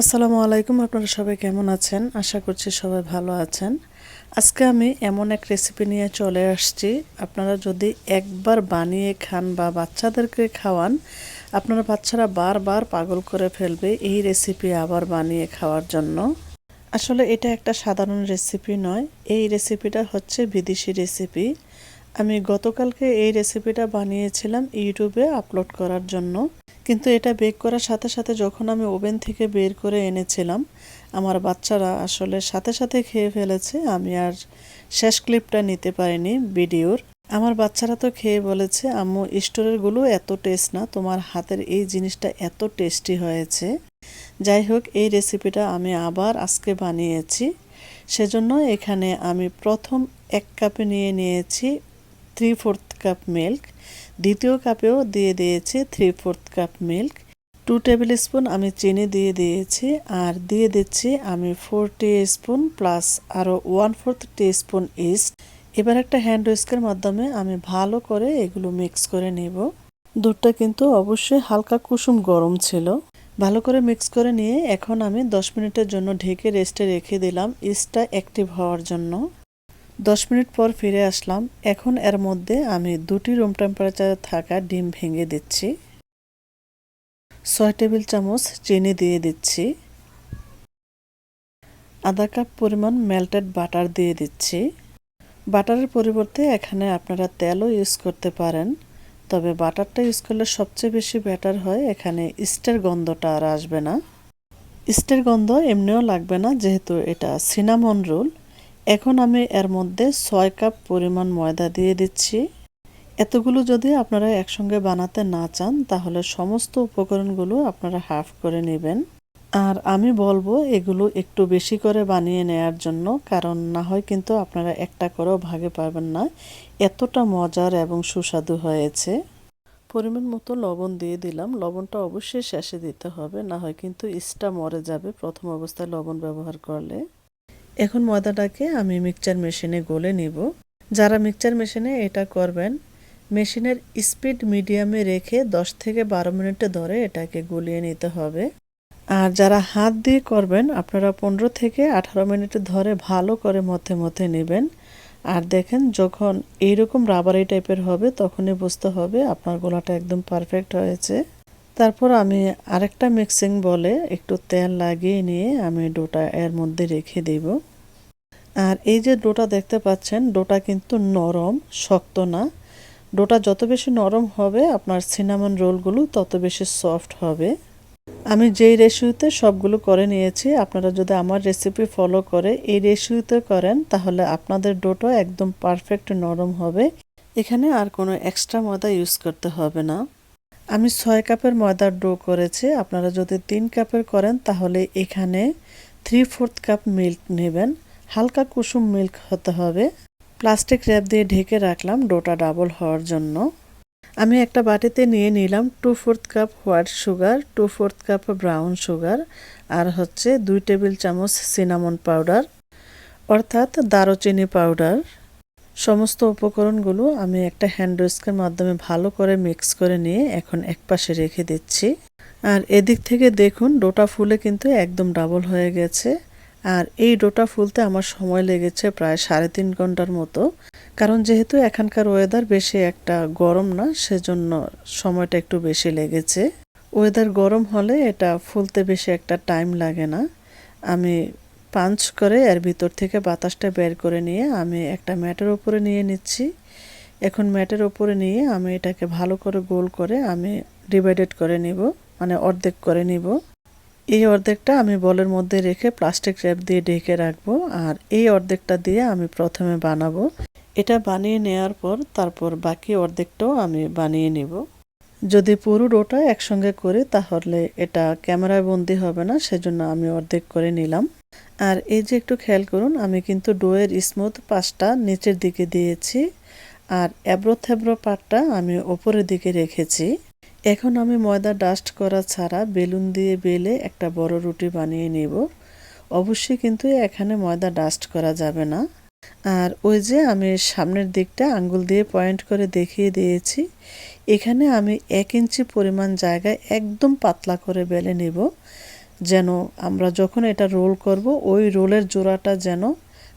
আসসালামু আলাইকুম, আপনারা সবাই কেমন আছেন? আশা করছি সবাই ভালো আছেন। আজকে আমি এমন এক রেসিপি নিয়ে চলে আসছি। আপনারা যদি একবার বানিয়ে খান বা বাচ্চাদেরকে খাওয়ান, আপনারা বাচ্চারা বারবার পাগল করে ফেলবে এই রেসিপি আবার বানিয়ে খাওয়ার জন্য। আসলে এটা একটা সাধারণ রেসিপি নয়, এই রেসিপিটা হচ্ছে বিদেশি রেসিপি আমি গতকালকে এই রেসিপিটা বানিয়েছিলাম ইউটিউবে আপলোড করার জন্য। কিন্তু এটা বেক করার সাথে সাথে যখন আমি ওভেন থেকে বের করে এনেছিলাম, আমার বাচ্চারা আসলে সাথে সাথে খেয়ে ফেলেছে, আমি আর শেষ ক্লিপটা নিতে পারিনি ভিডিওর। আমার বাচ্চারা তো খেয়ে বলেছে, আম্মু স্টোরেরগুলো এত টেস্ট না, তোমার হাতের এই জিনিসটা এত টেস্টি হয়েছে। যাই হোক, এই রেসিপিটা আমি আবার আজকে বানিয়েছি। সেজন্য এখানে আমি প্রথম এক কাপে নিয়ে নিয়েছি থ্রি ফোর্থ কাপ মিল্ক দ্বিতীয় কাপেও দিয়ে দিয়েছি three fourth cup milk two tablespoon আমি চিনি দিয়ে দিয়েছি, আর দিয়ে দিচ্ছি আমি ফোর স্পুন প্লাস আরও ওয়ান ফোর্থ স্পুন ইস্ট এবার একটা হ্যান্ড উইস্কের মাধ্যমে আমি ভালো করে এগুলো মিক্স করে নেব। দুধটা কিন্তু অবশ্যই হালকা কুসুম গরম ছিল। ভালো করে মিক্স করে নিয়ে এখন আমি দশ মিনিটের জন্য ঢেকে রেস্টে রেখে দিলাম ইস্টটা অ্যাক্টিভ হওয়ার জন্য। দশ মিনিট পর ফিরে আসলাম। এখন এর মধ্যে আমি দুটি রুম টেম্পারেচারে থাকা ডিম ভেঙে দিচ্ছি। ছয় টেবিল চামচ চিনি দিয়ে দিচ্ছি। আধা কাপ পরিমাণ মেল্টেড বাটার দিয়ে দিচ্ছি। বাটারের পরিবর্তে এখানে আপনারা তেলও ইউজ করতে পারেন। তবে বাটারটা ইউজ করলে সবচেয়ে বেশি বেটার হয়, এখানে ইস্টের গন্ধটা আর আসবে না। ইস্টের গন্ধ এমনিও লাগবে না, যেহেতু এটা সিনামন রোল এখন আমি এর মধ্যে ছয় কাপ পরিমাণ ময়দা দিয়ে দিচ্ছি। এতগুলো যদি আপনারা একসঙ্গে বানাতে না চান, তাহলে সমস্ত উপকরণগুলো আপনারা হাফ করে নেবেন। আর আমি বলব, এগুলো একটু বেশি করে বানিয়ে নেয়ার জন্য, কারণ না হয় কিন্তু আপনারা একটা করেও ভাগে পাবেন না। এতটা মজার এবং সুস্বাদু হয়েছে। পরিমাণ মতো লবণ দিয়ে দিলাম। লবণটা অবশ্যই শেষে দিতে হবে, না হয় কিন্তু ইস্টা মরে যাবে প্রথম অবস্থায় লবণ ব্যবহার করলে। এখন ময়দাটাকে আমি মিক্সচার মেশিনে গলে নিব। যারা মিক্সচার মেশিনে এটা করবেন, মেশিনের স্পিড মিডিয়ামে রেখে 10 থেকে বারো মিনিটে ধরে এটাকে গলিয়ে নিতে হবে। আর যারা হাত দিয়ে করবেন, আপনারা পনেরো থেকে আঠারো মিনিট ধরে ভালো করে মধ্যে মধ্যে নেবেন। আর দেখেন, যখন এইরকম রাবারি টাইপের হবে, তখনই বুঝতে হবে আপনার গোলাটা একদম পারফেক্ট হয়েছে। তারপর আমি আরেকটা মিক্সিং বলে একটু তেল লাগিয়ে নিয়ে আমি ডোটা এর মধ্যে রেখে দেব। আর এই যে ডোটা দেখতে পাচ্ছেন, ডোটা কিন্তু নরম, শক্ত না। ডোটা যত বেশি নরম হবে, আপনার সিনামন রোলগুলো তত বেশি সফট হবে। আমি যেই রেশিওতে সবগুলো করে নিয়েছি, আপনারা যদি আমার রেসিপি ফলো করে এই রেশিওতে করেন, তাহলে আপনাদের ডোটা একদম পারফেক্ট নরম হবে। এখানে আর কোনো এক্সট্রা ময়দা ইউজ করতে হবে না। আমি ছয় কাপের ময়দার ডো করেছি, আপনারা যদি তিন কাপের করেন, তাহলে এখানে থ্রি ফোর্থ কাপ মিল্ক নেবেন। হালকা কুসুম মিল্ক হতে হবে। প্লাস্টিক র্যাপ দিয়ে ঢেকে রাখলাম ডোটা ডাবল হওয়ার জন্য। আমি একটা বাটিতে নিয়ে নিলাম two fourth cup white sugar two fourth cup brown sugar আর হচ্ছে দুই টেবিল চামচ সিনামন পাউডার অর্থাৎ দারুচিনি পাউডার সমস্ত উপকরণগুলো আমি একটা হ্যান্ড উইস্কের মাধ্যমে ভালো করে মিক্স করে নিয়ে এখন এক পাশে রেখে দিচ্ছি। আর এদিক থেকে দেখুন ডোটা ফুলে কিন্তু একদম ডাবল হয়ে গেছে। আর এই ডোটা ফুলতে আমার সময় লেগেছে প্রায় সাড়ে তিন ঘণ্টার মতো। কারণ যেহেতু এখানকার ওয়েদার বেশি একটা গরম না, সেজন্য সময়টা একটু বেশি লেগেছে। ওয়েদার গরম হলে এটা ফুলতে বেশি একটা টাইম লাগে না। আমি পাঞ্চ করে এর ভিতর থেকে বাতাসটা বের করে নিয়ে আমি একটা ম্যাটের ওপরে নিয়ে নিচ্ছি। এখন ম্যাটের ওপরে নিয়ে আমি এটাকে ভালো করে গোল করে আমি ডিভাইডেড করে নিব মানে অর্ধেক করে নিব। এই অর্ধেকটা আমি বলের মধ্যে রেখে প্লাস্টিক র্যাপ দিয়ে ঢেকে রাখব আর এই অর্ধেকটা দিয়ে আমি প্রথমে বানাবো। এটা বানিয়ে নেওয়ার পর তারপর বাকি অর্ধেকটাও আমি বানিয়ে নিব। যদি পুরো ডোটা একসঙ্গে করি তাহলে এটা ক্যামেরায় বন্দি হবে না, সেজন্য আমি অর্ধেক করে নিলাম। আর এই যে একটু খেয়াল করুন, আমি কিন্তু ডোয়ের স্মুথ পাশটা নিচের দিকে দিয়েছি আর অ্যাব্রো থ্যাব্রো পাটটা আমি ওপরের দিকে রেখেছি। এখন আমি ময়দা ডাস্ট করা ছাড়া বেলুন দিয়ে বেলে একটা বড় রুটি বানিয়ে নেব। অবশ্যই কিন্তু এখানে ময়দা ডাস্ট করা যাবে না। আর ওই যে আমি সামনের দিকটা আঙ্গুল দিয়ে পয়েন্ট করে দেখিয়ে দিয়েছি, এখানে আমি এক ইঞ্চি পরিমাণ জায়গায় একদম পাতলা করে বেলে নেব। যেন আমরা যখন এটা রোল করব, ওই রোলের জোড়াটা যেন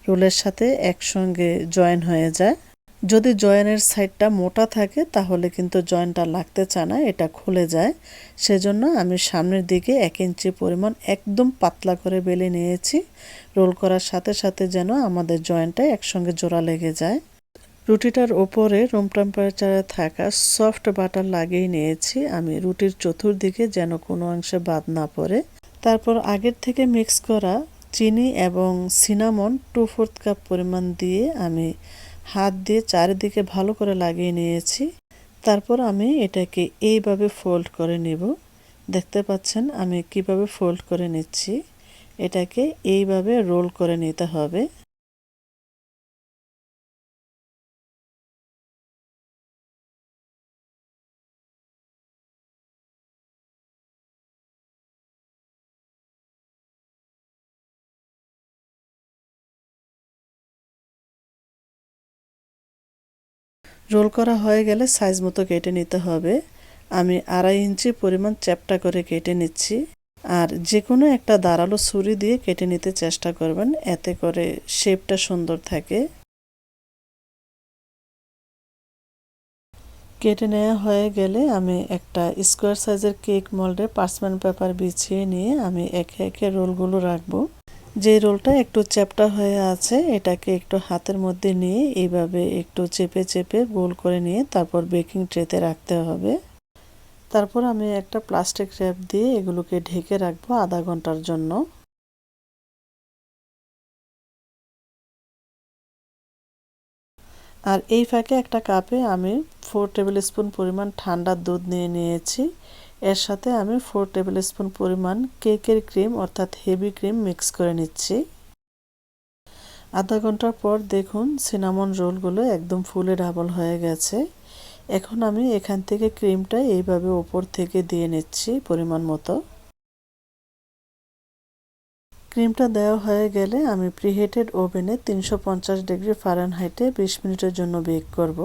রোলের সাথে একসঙ্গে জয়েন হয়ে যায়। যদি জয়েনের সাইডটা মোটা থাকে, তাহলে কিন্তু জয়েনটা লাগতে চায় না, এটা খুলে যায়। সেজন্য আমি সামনের দিকে এক ইঞ্চি পরিমাণ একদম পাতলা করে বেলে নিয়েছি। রোল করার সাথে সাথে যেন আমাদের জয়েন্টটা একসঙ্গে জোড়া লেগে যায়। রুটিটার ওপরে রুম টেম্পারেচারে থাকা সফট বাটার লাগিয়ে নিয়েছি। আমি রুটির চতুর্দিকে যেন কোনো অংশে বাদ না পড়ে। তারপর আগের থেকে মিক্স করা চিনি এবং সিনামন টু ফোর্থ কাপ পরিমাণ দিয়ে আমি হাত দিয়ে চারিদিকে ভালো করে লাগিয়ে নিয়েছি। তারপর আমি এটাকে এইভাবে ফোল্ড করে নেব। দেখতে পাচ্ছেন, আমি কীভাবে ফোল্ড করে নিচ্ছি? এটাকে এইভাবে রোল করে নিতে হবে। রোল করা হয়ে গেলে সাইজ মতো কেটে নিতে হবে। আমি আড়াই ইঞ্চি পরিমাণ চ্যাপটা করে কেটে নিচ্ছি। আর যে কোনো একটা দাঁড়াল ছুরি দিয়ে কেটে নিতে চেষ্টা করবেন, এতে করে শেপটা সুন্দর থাকে। কেটে নেওয়া হয়ে গেলে আমি একটা স্কোয়ার সাইজের কেক মল্ডে পার্সমেন্ট পেপার বিছিয়ে নিয়ে আমি একে একে রোলগুলো রাখব। যে রোলটা একটু চ্যাপটা হয়ে আছে, এটাকে একটু হাতের মধ্যে নিয়ে এইভাবে একটু চেপে চেপে গোল করে নিয়ে তারপর বেকিং ট্রেতে রাখতে হবে। তারপর আমি একটা প্লাস্টিক র্যাপ দিয়ে এগুলোকে ঢেকে রাখব আধা ঘণ্টার জন্য। আর এই ফাঁকে একটা কাপে আমি ফোর টেবিল স্পুন পরিমাণ ঠান্ডা দুধ নিয়ে নিয়েছি। এর সাথে আমি ফোর টেবিল স্পুন পরিমাণ কেকের ক্রিম অর্থাৎ হেভি ক্রিম মিক্স করে নিচ্ছি। আধা ঘণ্টার পর দেখুন সিনামন রোলগুলো একদম ফুলে ডাবল হয়ে গেছে। এখন আমি এখান থেকে ক্রিমটা এইভাবে ওপর থেকে দিয়ে নিচ্ছি পরিমাণ মতো। ক্রিমটা দেওয়া হয়ে গেলে আমি প্রিহেটেড ওভেনে তিনশো পঞ্চাশ ডিগ্রি ফারেনহাইটে বিশ মিনিটের জন্য বেক করব।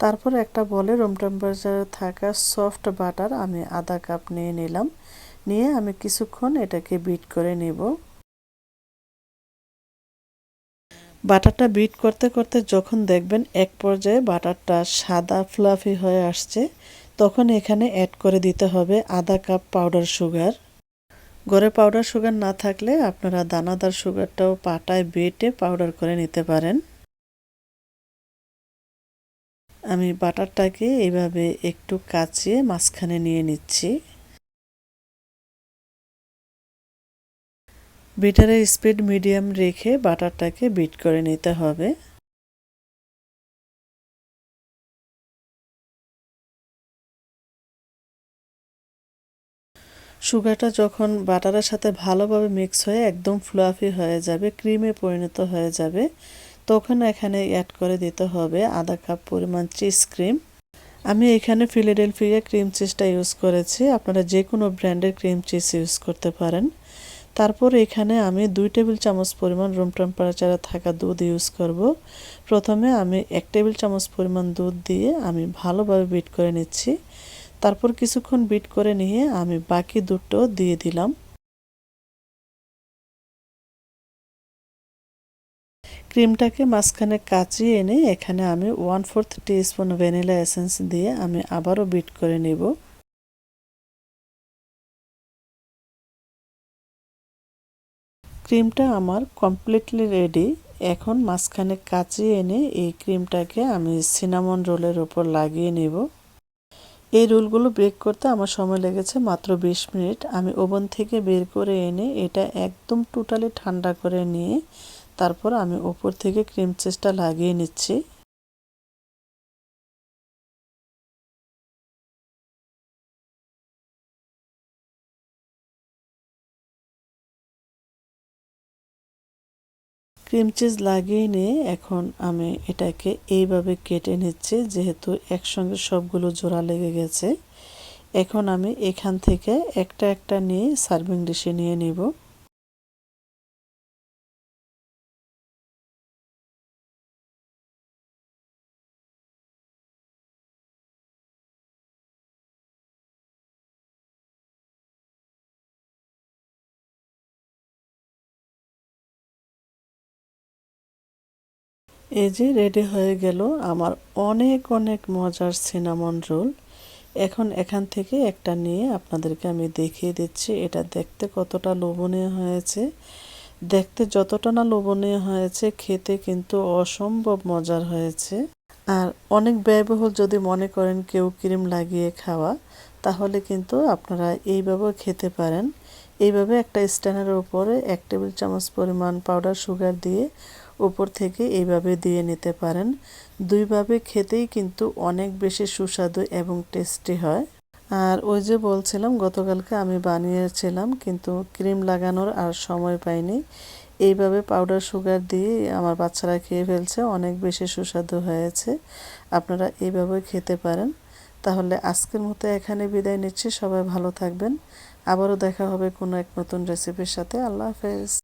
তারপর একটা বলে, রুম টেম্পারেচারে থাকা সফট বাটার আমি আধা কাপ নিয়ে নিলাম। নিয়ে আমি কিছুক্ষণ এটাকে বিট করে নেব। বাটারটা বিট করতে করতে যখন দেখবেন এক পর্যায়ে বাটারটা সাদা ফ্লাফি হয়ে আসছে, তখন এখানে অ্যাড করে দিতে হবে আধা কাপ পাউডার সুগার। ঘরে পাউডার সুগার না থাকলে আপনারা দানাদার সুগারটাও পাটায় বেটে পাউডার করে নিতে পারেন। আমি বাটারটাকে এইভাবে একটু কাচিয়ে মাঝখানে নিয়ে নিচ্ছি। বিটারের স্পিড মিডিয়াম রেখে বাটারটাকে বিট করে নিতে হবে। সুগারটা যখন বাটারের সাথে ভালোভাবে মিক্স হয়ে একদম ফ্লাফি হয়ে যাবে, ক্রিমে পরিণত হয়ে যাবে তখন এখানে অ্যাড করে দিতে হবে আধা কাপ পরিমাণ চিজ ক্রিম আমি এখানে ফিলাডেলফিয়া ক্রিম চিজটা ইউজ করেছি। আপনারা যে কোনো ব্র্যান্ডের ক্রিম চিজ ইউজ করতে পারেন। তারপর এখানে আমি দুই টেবিল চামচ পরিমাণ রুম টেম্পারেচারে থাকা দুধ ইউজ করব। প্রথমে আমি এক টেবিল চামচ পরিমাণ দুধ দিয়ে আমি ভালোভাবে বিট করে নিচ্ছি। তারপর কিছুক্ষণ বিট করে নিয়ে আমি বাকি দুধটাও দিয়ে দিলাম। ক্রিমটাকে মাঝখানে কাচিয়ে এনে এখানে আমি one fourth spoon vanilla essence দিয়ে আমি আবারও বিট করে নেব। ক্রিমটা আমার কমপ্লিটলি রেডি এখন মাঝখানে কাচিয়ে এনে এই ক্রিমটাকে আমি সিনামন রোলের ওপর লাগিয়ে নেব। এই রোলগুলো বেক করতে আমার সময় লেগেছে মাত্র বিশ মিনিট। আমি ওভেন থেকে বের করে এনে এটা একদম টোটালি ঠান্ডা করে নিয়ে তারপর আমি ওপর থেকে ক্রিম চিজটা লাগিয়ে নিচ্ছি। ক্রিম চিজ লাগিয়ে নিয়ে এখন আমি এটাকে এইভাবে কেটে নিচ্ছি, যেহেতু একসঙ্গে সবগুলো জোড়া লেগে গেছে। এখন আমি এখান থেকে একটা একটা নিয়ে সার্ভিং ডিশে নিয়ে নিব। এই যে রেডি হয়ে গেল আমার অনেক অনেক মজার সিনামন রোল। এখন এখান থেকে একটা নিয়ে আপনাদেরকে আমি দেখিয়ে দিচ্ছি। এটা দেখতে কতটা লোভনীয় হয়েছে। দেখতে যতটা না লোভনীয় হয়েছে, খেতে কিন্তু অসম্ভব মজার হয়েছে। আর অনেক ব্যয়বহুল যদি মনে করেন কেউ ক্রিম লাগিয়ে খাওয়া, তাহলে কিন্তু আপনারা এইভাবেও খেতে পারেন। এইভাবে একটা স্ট্যান্ডের উপরে এক টেবিল চামচ পরিমাণ পাউডার সুগার দিয়ে উপর থেকে এইভাবে দিয়ে নিতে পারেন। দুইভাবে খেতেই কিন্তু অনেক বেশি সুস্বাদু এবং টেস্টি হয়। আর ওই যে বলছিলাম, গতকালকে আমি বানিয়েছিলাম, কিন্তু ক্রিম লাগানোর আর সময় পাইনি। এইভাবে পাউডার, সুগার দিয়ে আমার বাচ্চারা খেয়ে ফেলছে, অনেক বেশি সুস্বাদু হয়েছে। আপনারা এইভাবে খেতে পারেন। তাহলে আজকের মতো এখানে বিদায় নিচ্ছি। সবাই ভালো থাকবেন। আবারও দেখা হবে কোনো এক নতুন রেসিপির সাথে। আল্লাহ হাফেজ।